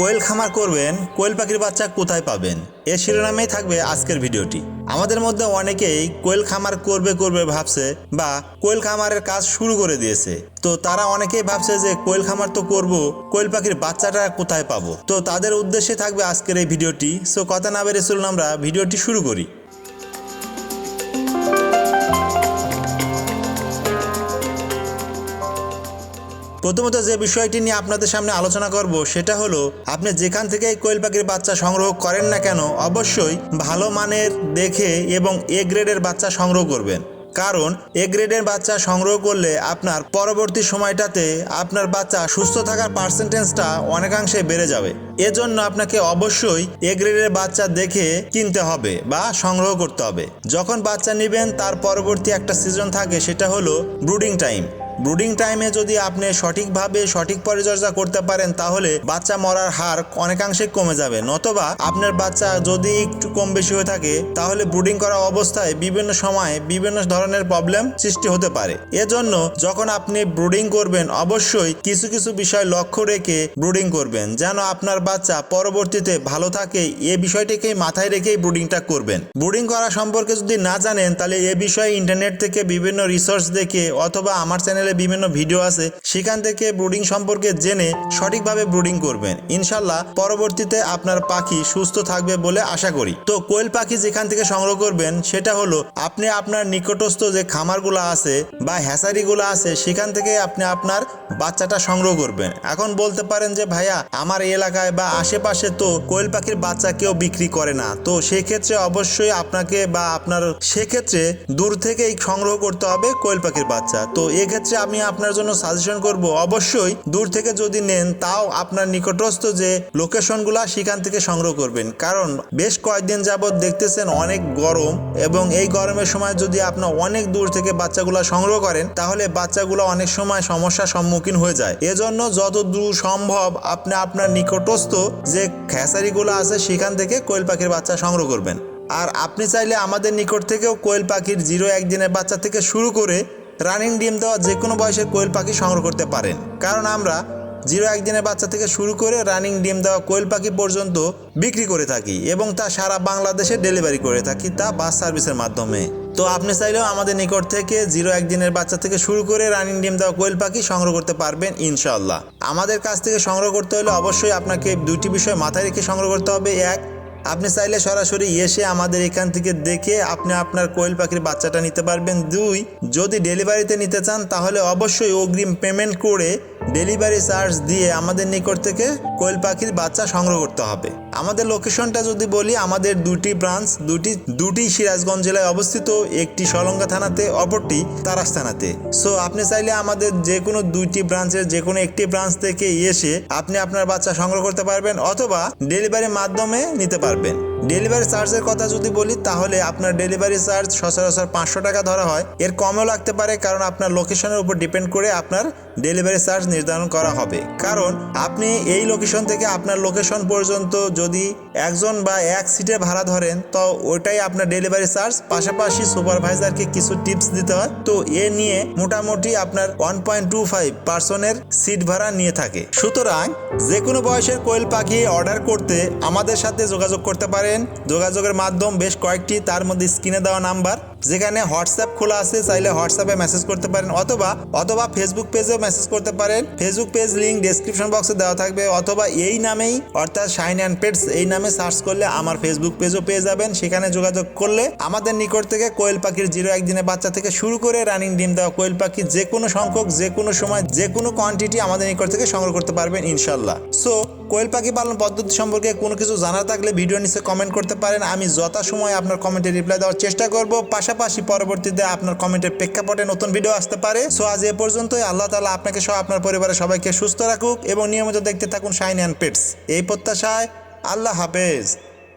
কোয়েল খামার করবেন, কোয়েল পাখির বাচ্চা কোথায় পাবেন? এ শিরোনামেই থাকবে আজকের ভিডিওটি। আমাদের মধ্যে অনেকেই কোয়েল খামার করবে করবে ভাবছে বা কোয়েল খামারের কাজ শুরু করে দিয়েছে। তো তারা অনেকেই ভাবছে যে কোয়েল খামার তো করব, কোয়েল পাখির বাচ্চাটা কোথায় পাবো? তো তাদের উদ্দেশ্যে থাকবে আজকের এই ভিডিওটি। সো কথা না বেড়ে চলুন আমরা ভিডিওটি শুরু করি। প্রথমত যে বিষয়টি নিয়ে আপনাদের সামনে আলোচনা করব, সেটা হলো, আপনি যেখান থেকে কোয়েল পাখির বাচ্চা সংগ্রহ করেন না কেন, অবশ্যই ভালো মানের দেখে এবং এ গ্রেডের বাচ্চা সংগ্রহ করবেন। কারণ এ গ্রেডের বাচ্চা সংগ্রহ করলে আপনার পরবর্তী সময়টাতে আপনার বাচ্চা সুস্থ থাকার পার্সেন্টেজটা অনেকাংশে বেড়ে যাবে। এজন্য আপনাকে অবশ্যই এ গ্রেডের বাচ্চা দেখে কিনতে হবে বা সংগ্রহ করতে হবে। যখন বাচ্চা নেবেন, তার পরবর্তী একটা সিজন থাকে, সেটা হলো ব্রুডিং টাইম ব্রুডিং টাইমে যদি আপনি সঠিকভাবে সঠিক পরিচর্যা করতে পারেন, তাহলে বাচ্চা মরার হার অনেকাংশে কমে যাবে। নতবা আপনার বাচ্চা যদি একটু কম বেশি হয়ে থাকে, তাহলে ব্রুডিং করা অবস্থায় বিভিন্ন সময়ে বিভিন্ন ধরনের প্রবলেম সৃষ্টি হতে পারে। এজন্য যখন আপনি ব্রুডিং করবেন, অবশ্যই কিছু কিছু বিষয় লক্ষ্য রেখে ব্রুডিং করবেন, যেন আপনার বাচ্চা পরবর্তীতে ভালো থাকে। এ বিষয়টিকেই মাথায় রেখেই ব্রুডিংটা করবেন। ব্রুডিং করা সম্পর্কে যদি না জানেন, তাহলে এ বিষয়ে ইন্টারনেট থেকে বিভিন্ন রিসোর্স দেখে অথবা আমার চ্যানেলে বিভিন্ন ভিডিও আছে, সেখান থেকে ব্রুডিং সম্পর্কে জেনে সঠিকভাবে ব্রুডিং করবেন। ইনশাল্লাহ পরবর্তীতে আপনার পাখি সুস্থ থাকবে বলে আশা করি। তো কোয়েল পাখি যেখান থেকে সংগ্রহ করবেন, সেটা হলো আপনি আপনার নিকটস্থ যে খামারগুলো আছে বা হ্যাসারিগুলো আছে, সেখান থেকে আপনি আপনার বাচ্চাটা সংগ্রহ করবেন। এখন বলতে পারেন যে, ভাইয়া, আমার এলাকায় বা আশেপাশে তো কোয়েল পাখির বাচ্চা কেউ বিক্রি করে না। তো সেক্ষেত্রে অবশ্যই আপনাকে বা আপনার, সেক্ষেত্রে দূর থেকেই সংগ্রহ করতে হবে কোয়েল পাখির বাচ্চা। তো এক্ষেত্রে আমি আপনার জন্য সাজেশন করব। অবশ্যই দূর থেকে যদি নেন, তাও আপনার নিকটস্থ যে লোকেশনগুলো সেখান থেকে সংগ্রহ করবেন। কারণ বেশ কয়েকদিন যাবৎ দেখতেছেন অনেক গরম এবং এই গরমের সময় যদি আপনার অনেক দূর থেকে বাচ্চাগুলো সংগ্রহ করেন, তাহলে বাচ্চাগুলো অনেক সময় সমস্যার সম্মুখীন হয়ে যায়। এজন্য যত দূর সম্ভব আপনি আপনার নিকটস্থ যে খেসারিগুলো আছে, সেখান থেকে কোয়েল পাখির বাচ্চা সংগ্রহ করবেন। আর আপনি চাইলে আমাদের নিকট থেকেও কোয়েল পাখির জিরো একদিনের বাচ্চা থেকে শুরু করে রানিং ডিম দেওয়া যে কোনো বয়সের কোয়েল পাখি সংগ্রহ করতে পারেন। কারণ আমরা জিরো একদিনের বাচ্চা থেকে শুরু করে রানিং ডিম দেওয়া কোয়েল পাখি পর্যন্ত বিক্রি করে থাকি এবং তা সারা বাংলাদেশে ডেলিভারি করে থাকি তা বাস সার্ভিসের মাধ্যমে। তো আপনি চাইলেও আমাদের নিকট থেকে জিরো একদিনের বাচ্চা থেকে শুরু করে রানিং ডিম দেওয়া কোয়েল পাখি সংগ্রহ করতে পারবেন ইনশাল্লাহ আমাদের কাছ থেকে সংগ্রহ করতে হলে অবশ্যই আপনাকে দুইটি বিষয় মাথায় রেখে সংগ্রহ করতে হবে। এক আপনি চাইলে সরাসরি এসে আমাদের এখান থেকে দেখে আপনি আপনার কোয়েল পাখির বাচ্চাটা নিতে পারবেন। দুই, যদি ডেলিভারিতে নিতে চান, তাহলে অবশ্যই অগ্রিম পেমেন্ট করে ডেলিভারি চার্জ দিয়ে আমাদের নিকট থেকে কোয়েল পাখির বাচ্চা সংগ্রহ করতে হবে। আমাদের লোকেশনটা যদি বলি, আমাদের দুটি ব্রাঞ্চ দুটি দুটি সিরাজগঞ্জ জেলায় অবস্থিত। একটি সলঙ্গা থানাতে, অপরটি তারাস থানাতে। সো আপনি চাইলে আমাদের যে কোনো দুইটি ব্রাঞ্চের যে কোনো একটি ব্রাঞ্চ থেকে এসে আপনি আপনার বাচ্চা সংগ্রহ করতে পারবেন অথবা ডেলিভারির মাধ্যমে নিতে পারবেন। ডেলিভারি চার্জের কথা যদি বলি, তাহলে আপনার ডেলিভারি চার্জ সচরাচর পাঁচশো টাকা ধরা হয়। এর কমও লাগতে পারে, কারণ আপনার লোকেশনের উপর ডিপেন্ড করে আপনার ডেলিভারি চার্জ নির্ধারণ করা হবে। কারণ আপনি এই লোকেশন থেকে আপনার লোকেশন পর্যন্ত যদি যদি একজন বা এক সিটে ভাড়া ধরেন, তো ওইটাই আপনার ডেলিভারি চার্জ পাশাপাশি সুপারভাইজারকে কিছু টিপস দিতে হয়। তো এ নিয়ে মোটামুটি আপনার ওয়ান পয়েন্ট টু ফাইভ পার্সনের সিট ভাড়া নিয়ে থাকে। সুতরাং যে কোনো বয়সের কোয়েল পাখি অর্ডার করতে আমাদের সাথে যোগাযোগ করতে পারেন। যোগাযোগের মাধ্যম বেশ কয়েকটি, তার মধ্যে স্ক্রিনে দেওয়া নাম্বার। যেখানে হোয়াটসঅ্যাপ খোলা আছে, চাইলে হোয়াটসঅ্যাপে মেসেজ করতে পারেন, অথবা অথবা ফেসবুক পেজেও মেসেজ করতে পারেন। ফেসবুক পেজ লিঙ্ক ডেসক্রিপশন বক্সে দেওয়া থাকবে, অথবা এই নামেই, অর্থাৎ শাইন অ্যান্ড পেটস এই নামে সার্চ করলে আমার ফেসবুক পেজও পেয়ে যাবেন। সেখানে যোগাযোগ করলে আমাদের নিকট থেকে কোয়েল পাখির জিরো একদিনের বাচ্চা থেকে শুরু করে রানিং ডিম দেওয়া কোয়েল পাখি যে কোনো সংখ্যক, যে কোনো সময়, যে কোনো কোয়ান্টিটি আমাদের নিকট থেকে সংগ্রহ করতে পারবেন ইনশাল্লাহ। সো কোয়েল পাখি পালন পদ্ধতি সম্পর্কে কোনো কিছু জানার থাকলে ভিডিও নিচে কমেন্ট করতে পারেন। আমি যথাসময় আপনার কমেন্টে রিপ্লাই দেওয়ার চেষ্টা করব। পাশাপাশি পরবর্তীতে আপনার কমেন্টের প্রেক্ষাপটে নতুন ভিডিও আসতে পারে। সো আজ এ পর্যন্তই। আল্লাহ তালা আপনাকে সহ আপনার পরিবারের সবাইকে সুস্থ রাখুক এবং নিয়মিত দেখতে থাকুন শাইন অ্যান্ড পেটস এই প্রত্যাশায় আল্লাহ হাফেজ।